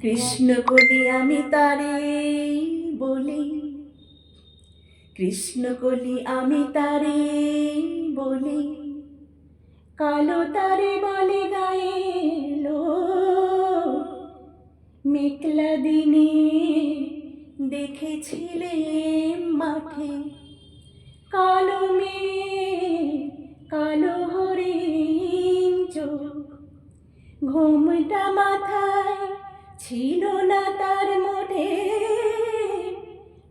কৃষ্ণ কলি আমি তারে বলি। কৃষ্ণ কলি আমি তারে বলি। কালো তারে বলে গায়ে লো। মেঘলা দিনে দেখেছিলে মাঠে। কালো মেয়ে কালো ঘুমটা মাথায় ছিল না তার মোটে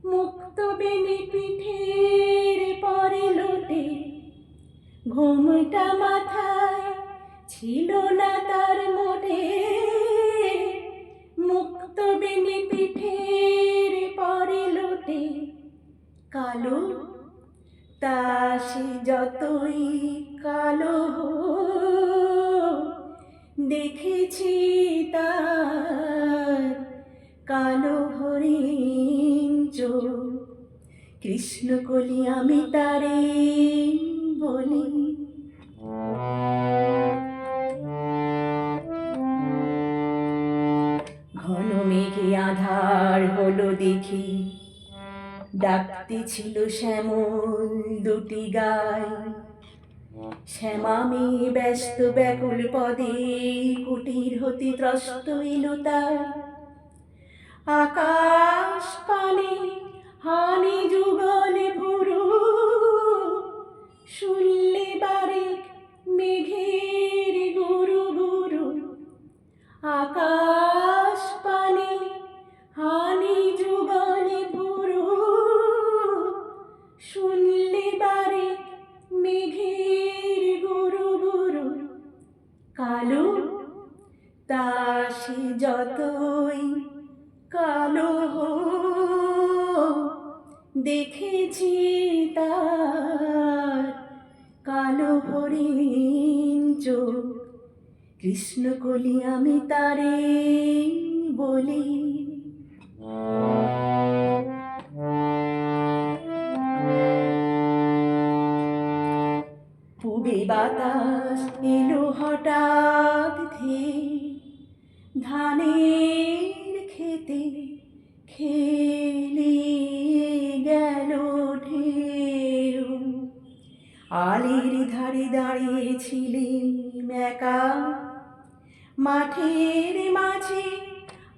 মুক্ত বেনি পিঠের পরে লোটে। ঘুমটা মাথায় ছিল না তার মোটে মুক্ত বেনি পিঠের পরে লোটে। কালো, তা সে যতই কালো দেখেছি তার কালো হরিণ চোখ। কৃষ্ণ কলি আমি তারে বলি। ঘন মেঘে আধার হলো দেখি। ডাকতে ছিল শ্যামল দুটি গায়। শ্যামা মেয়ে ব্যস্ত ব্যাকুল পদে কুটির হতে ত্রস্ত এলো আকাশ পানে হানি যুগলে ভুরু কৃষ্ণ কলি আমি তারে বলি। পুবে বাতাস এলো হঠাৎ ধে ধানের খেতে খেলে গেল ঢেউ। আলির ধারে দাঁড়িয়েছিলেন একা মাঠের মাঝে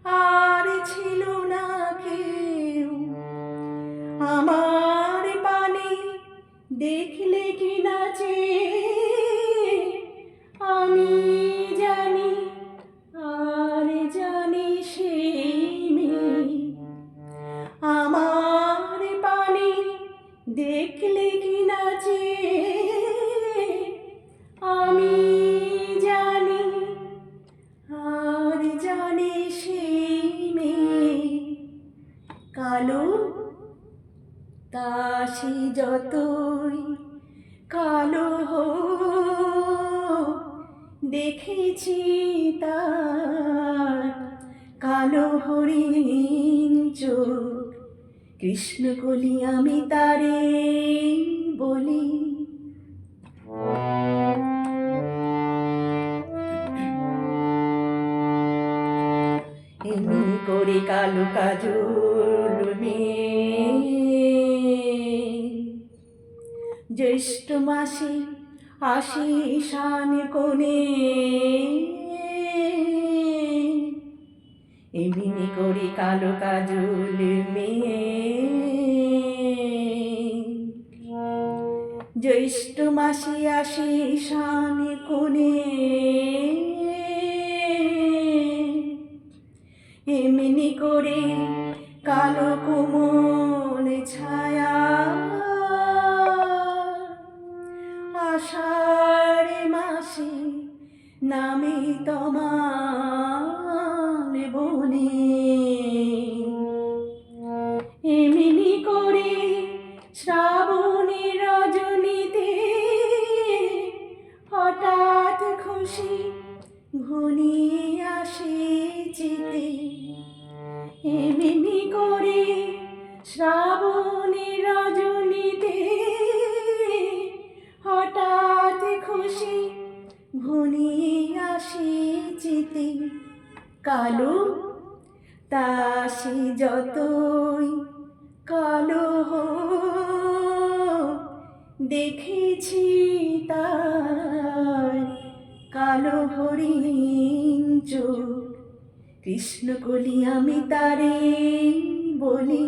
আর ছিল না কেউ। আমার পানে দেখলে কি নাচে? আমি জানি, আর জানি সেই মেয়ে। আমার পানে দেখলে কালো তাসি যতই কালো দেখেছি তার কালো হরিণ চোখ। কৃষ্ণ কলি আমি তারে বলি। করে কালো কাজল জ্যৈষ্ঠ মাসে আসি শান কোণে এমনি করি কালো কাজল মেয়ে জ্যৈষ্ঠ মাসে আসি শান কোণে এমনি করে কালো কোমল ছায়া আষাঢ় মাসে নামে তোমার বনে। কালো, তা সে যতই কালো দেখেছি তার কালো হরিণ চোখ। কৃষ্ণ কলি আমি তারে বলি,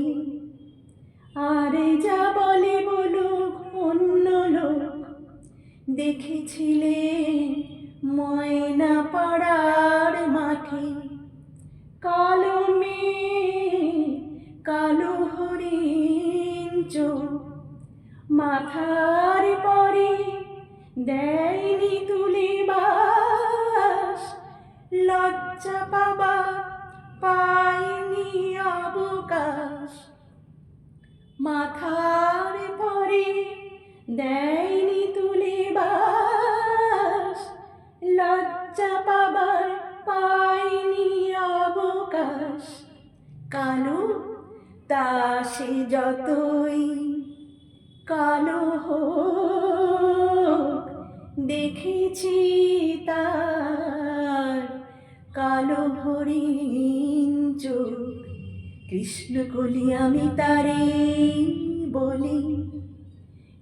আরে যা বলে বলুক অন্য লোক। দেখেছিলে ময়না পাড়ার মাঠে কালো মেয়ে কালো হরিণ মাথার পরে দেয়নি তুলে বাস। লজ্জা পাবা, পাইনি অবকাশ। মাথার পরে দেয়নি কালো, তা সে যতই কালো হোক, দেখেছি তার কালো হরিণ চোখ। কৃষ্ণ কলি আমি তারে বলি,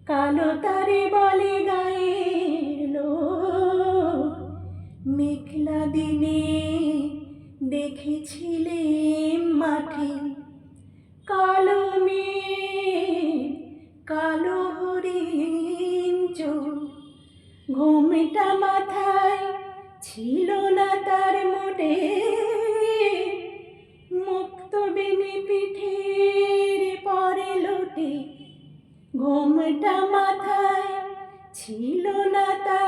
কালো তারে বলে গায়ে মেঘলা দিনে দেখেছিলে মাঠে কালো মেয়ে কালো হরিণ চোখ। ঘুমটা মাথায় ছিল না তার মোটে। মুক্ত বেনে পিঠের পরে লোটে। ঘুমটা মাথায় ছিল না তার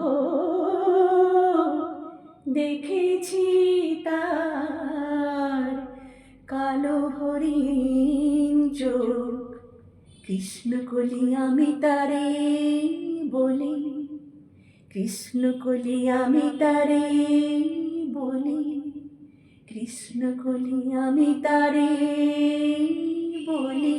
হোক, দেখেছি তার কালো হরিণ চোখ। কৃষ্ণ কলি আমি তারে বলি কৃষ্ণ কলি আমি তারে বলি কৃষ্ণ কলি আমি তারে বলি।